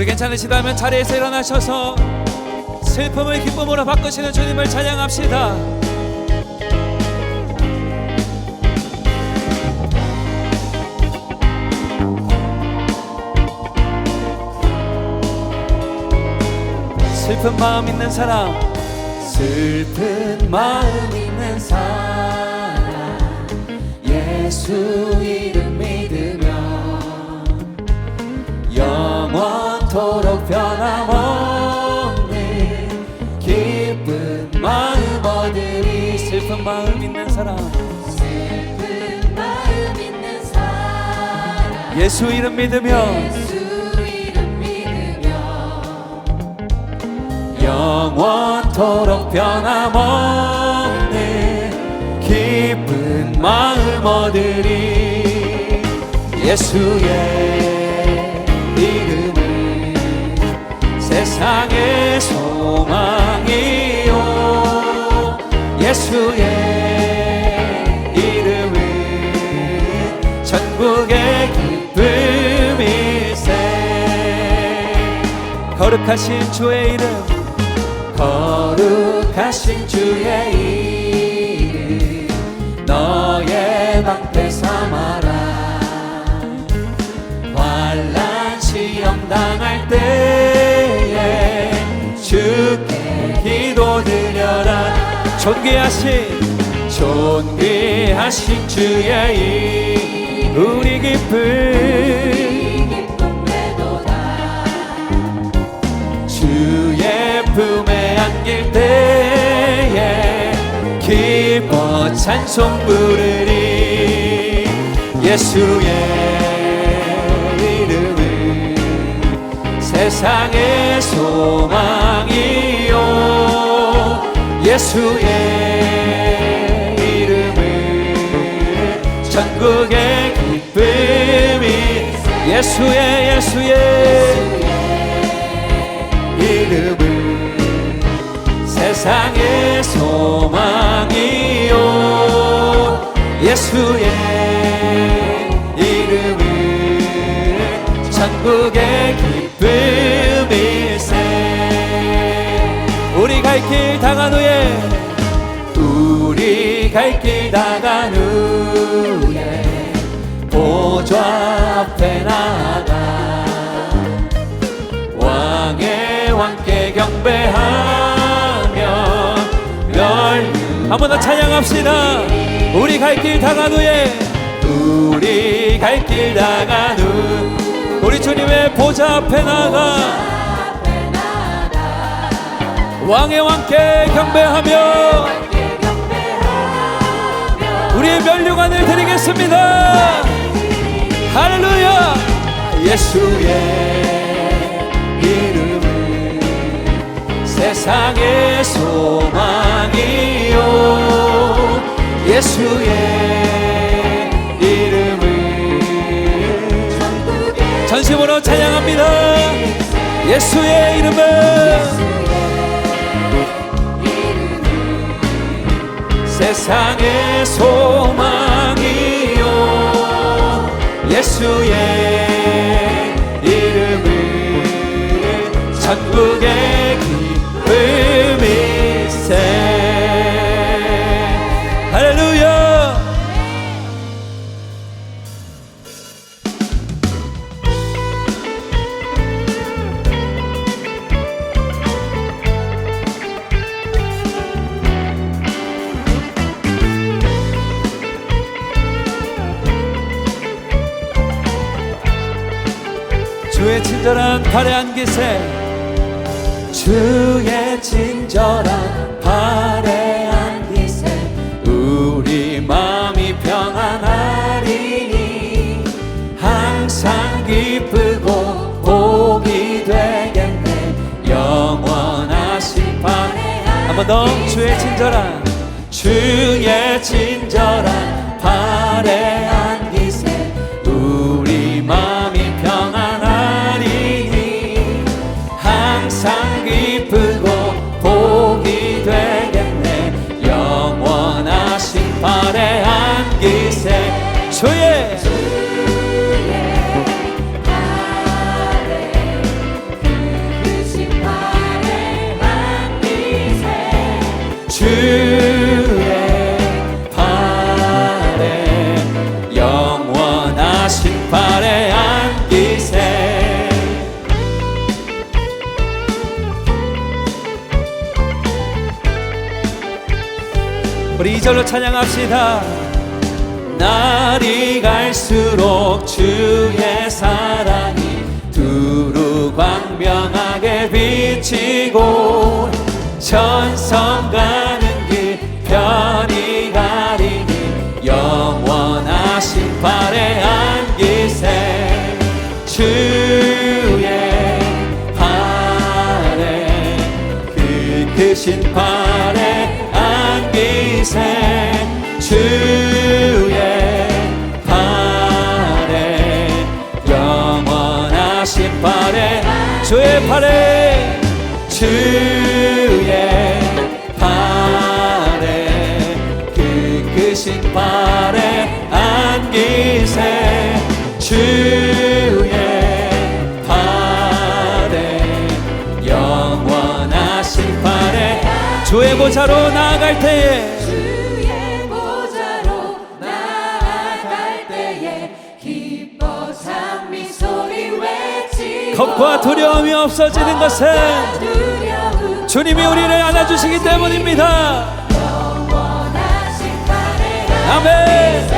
우리 괜찮으시다면 자리에서 일어나셔서 슬픔을 기쁨으로 바꾸시는 주님을 찬양합시다. 슬픈 마음 있는 사람, 슬픈 마음 있는 사람, 예수 이름 사람 슬픈 마음 있는 사람. 예수 이름 믿으면. 예수 이름 믿으며 영원토록 변함없는 기쁜 마음 얻으리. 예수의 이름은 세상의 소망이 거룩하신 주의 이름. 거룩하신 주의 이름. 너의 방패 삼아라. 환란 시험 당할 때에 주께 기도 드려라. 존귀하신 존귀하신 주의 이름. 우리 기쁨 품에 안길 때에 기뻐 찬송 부르리 예수의 이름은 세상의 소망이요. 예수의 이름은 천국의 기쁨이 예수의 예수의 이름은 세상의 소망이요. 예수의 이름은 천국의 기쁨일세. 우리 갈 길 당한 후에 우리 갈 길 당한 후에 보좌 앞에 나 한번 더 찬양합시다. 우리 갈길 당한 후에 우리 갈길 당한 후 우리 주님의 보좌 앞에 나가. 왕의 왕께 경배하며 우리의 면류관을 드리겠습니다. 할렐루야! 예수의 이름은 세상의 소망이요 예수의 천국의 전심으로 찬양합니다. 예수의 이름은 세상의 소망이요. 예수의 이름은 천국의 주의 친절한 발에 안기세. 주의 친절한 발에 안기세. 우리 마음이 평안하리니 항상 기쁘고 복이 되겠네. 영원하신 발에 한번 더. 주의 친절한 주의 친절한 발에 찬양합시다. 날이 갈수록 주의 사랑이 두루 광명하게 비치고 천성 가는 길 편히 신 발에 안기세. 주의 발에 영원하신 발에 주의 보좌로 나아갈 때에. 주의 보좌로 나아갈 때에 기뻐 찬미 소리 외치고 겁과 두려움이 없어지는 것은 두려움 주님이 우리를 안아주시기 때문입니다 아멘.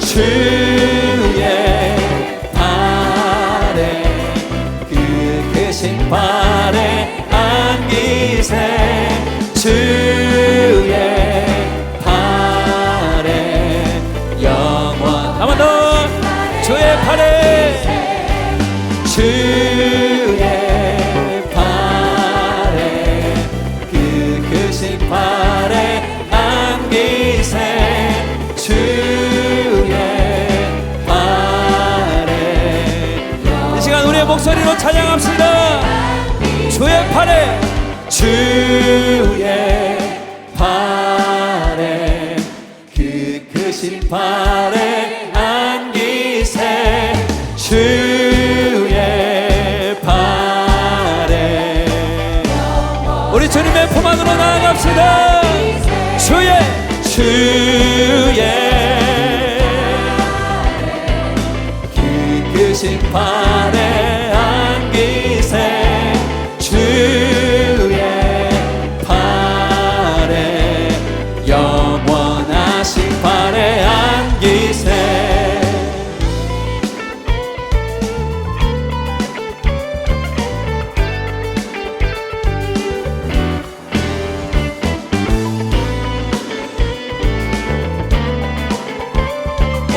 주의 발에 그 크신 발에 안기세 주 목소리로 찬양합시다. 주의 팔에 주의 팔에 그 크신 안기세. 주의 팔에. 안으로 나아갑시다. 주의 기크신 팔에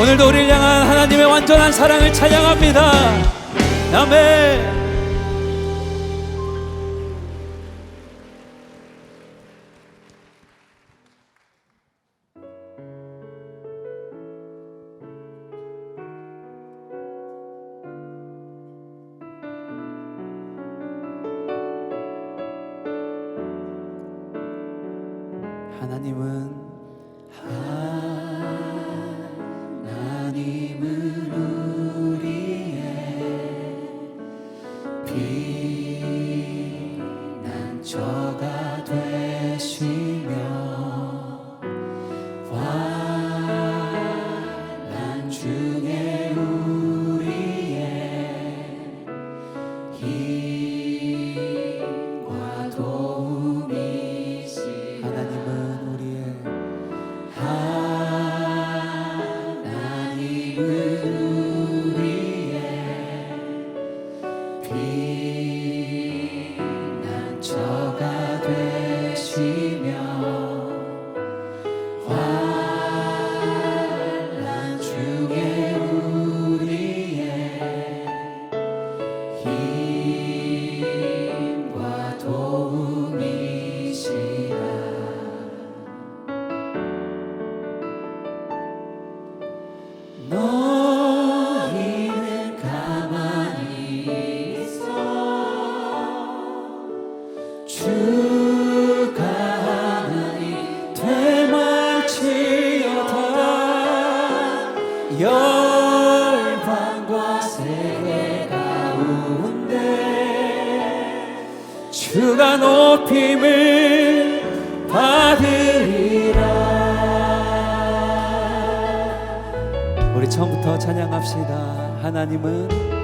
오늘도 우리를 향한 하나님의 완전한 사랑을 찬양합니다. 아멘. 하나님은 중에 열방과 세계 가운데 주가 높임을 받으리라. 우리 처음부터 찬양합시다. 하나님은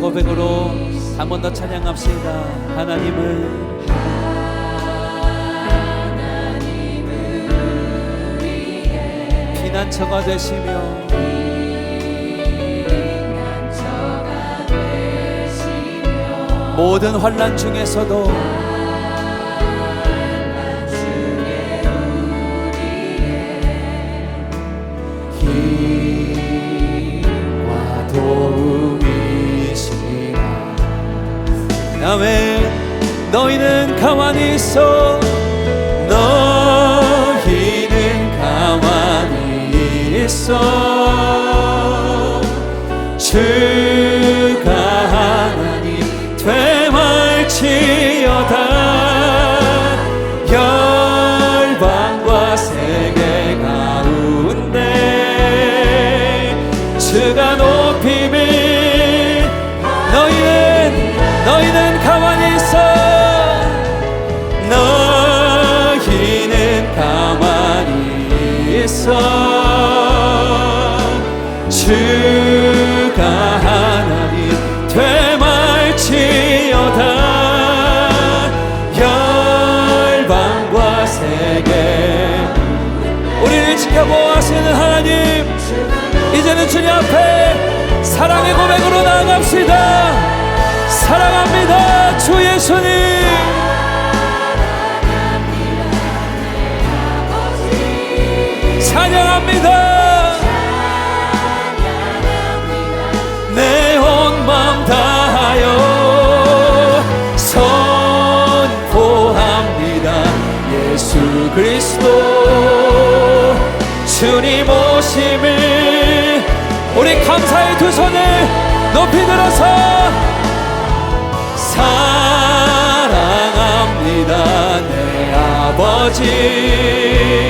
고백으로 한 번 더 찬양합시다. 하나님을 피난처가 되시며 모든 환란 중에서도 아멘 너희는 가만히 있어. 너희는 가만히 있어. 주 가만히 있어. 주가 하나님 되말지어다. 열방과 세계 우리를 지켜보아시는 하나님 이제는 주님 앞에 사랑의 고백으로 나아갑시다 높이 들어서 사랑합니다. 내 아버지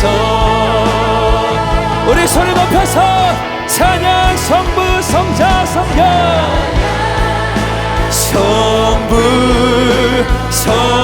오시옵소서 우리 손을 높여서 찬양 성부 성자 성령. 성부 성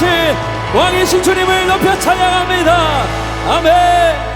합당하신 왕이신 주님을 높여 찬양합니다. 아멘